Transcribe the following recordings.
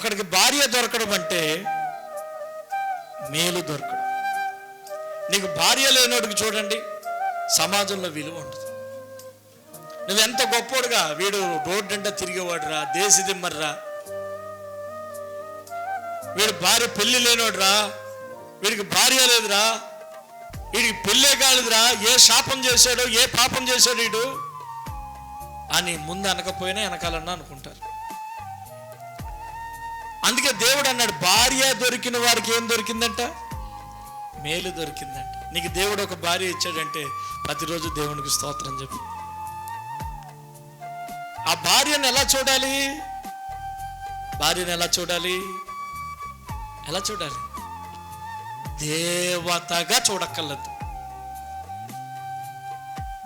ఒకడికి భార్య దొరకడం అంటే మేలు దొరకడం. నీకు భార్య లేనోడికి చూడండి సమాజంలో విలువ ఉండదు. నువ్వెంత గొప్పోడుగా వీడు రోడ్డు అంటే తిరిగేవాడురా దేశ దిమ్మర్రా. వీడు భార్య పెళ్ళి లేనోడురా వీడికి భార్య లేదురా వీడికి పెళ్ళే కాలేదురా ఏ శాపం చేశాడో ఏ పాపం చేశాడు వీడు? అని ముందు అనకపోయినా వెనకాలన్నా అనుకుంటారు. అందుకే దేవుడు అన్నాడు భార్య దొరికిన వారికి ఏం దొరికిందంట? మేలు దొరికిందంట. నీకు దేవుడు ఒక భార్య ఇచ్చాడంటే ప్రతిరోజు దేవునికి స్తోత్రం చెప్పు. ఆ భార్యను ఎలా చూడాలి? భార్యను ఎలా చూడాలి? ఎలా చూడాలి? దేవతగా చూడక్కర్లేదు.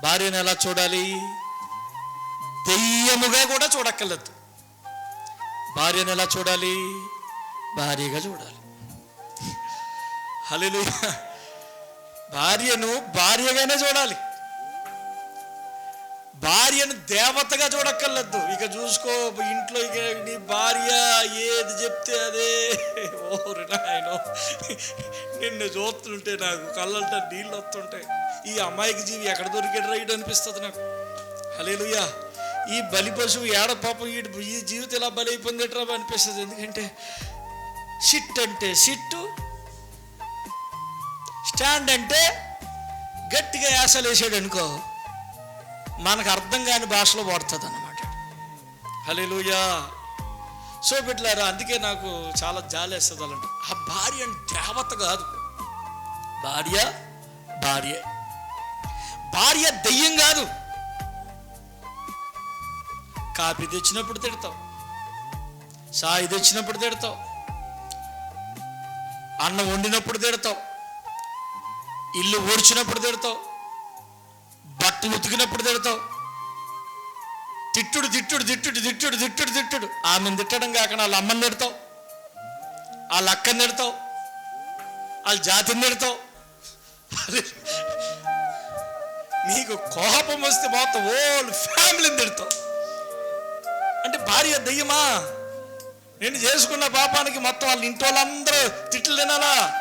భార్యను ఎలా చూడాలి? దెయ్యముగా కూడా చూడక్కర్లేదు. భార్యను ఎలా చూడాలి? భార్యగా చూడాలి. హలో భార్యను భార్యగానే చూడాలి. భార్యను దేవతగా చూడక్కర్లేదు. ఇక చూసుకో ఇంట్లో ఇక నీ భార్య ఏది చెప్తే అదే. ఓరి నాయనో. నిన్ను చూస్తుంటే నాకు కళ్ళంట నీళ్ళు వస్తుంటాయి. ఈ అమ్మాయికి జీవి ఎక్కడ దొరికాడు రైడ్ అనిపిస్తుంది నాకు. హలేలుయ్యా ఈ బలి పశువు ఏడ పాపం ఈ ఈ జీవితం ఇలా బలి అయిపోయిందట్రా అనిపిస్తుంది. ఎందుకంటే సిట్ అంటే సిట్టు స్టాండ్ అంటే గట్టిగా యాసలు వేసాడు అనుకో మనకు అర్థం కాని భాషలో వాడుతుంది అన్నమాట హలేలుయా సో బిడ్డలారా అందుకే నాకు చాలా జాలేస్తుంది అలాంటి ఆ భార్య అంటే దేవత కాదు. భార్య భార్య. భార్య దెయ్యం కాదు. కాపీ తెచ్చినప్పుడు తిడతావు. సాయి తెచ్చినప్పుడు తిడతావు. అన్నం వండినప్పుడు తిడతావు. ఇల్లు ఊడ్చినప్పుడు తిడతావు. బట్టలు ఉతికినప్పుడు తిడతావు. తిట్టుడు తిట్టుడు తిట్టుడు తిట్టుడు తిట్టుడు తిట్టుడు. ఆమెను తిట్టడం కాక వాళ్ళ అమ్మని తిడతావు. వాళ్ళ అక్కని తిడతావు. వాళ్ళ జాతిని తిడతావు. నీకు కోపం వస్తే మొత్తం ఓల్ ఫ్యామిలీని తిడతావు. భార్య దెయ్యమా? నేను చేసుకున్న పాపానికి మొత్తం వాళ్ళ ఇంటి వాళ్ళందరూ తిట్లు తినాలా?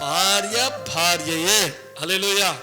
భార్య భార్యయే. హల్లెలూయా.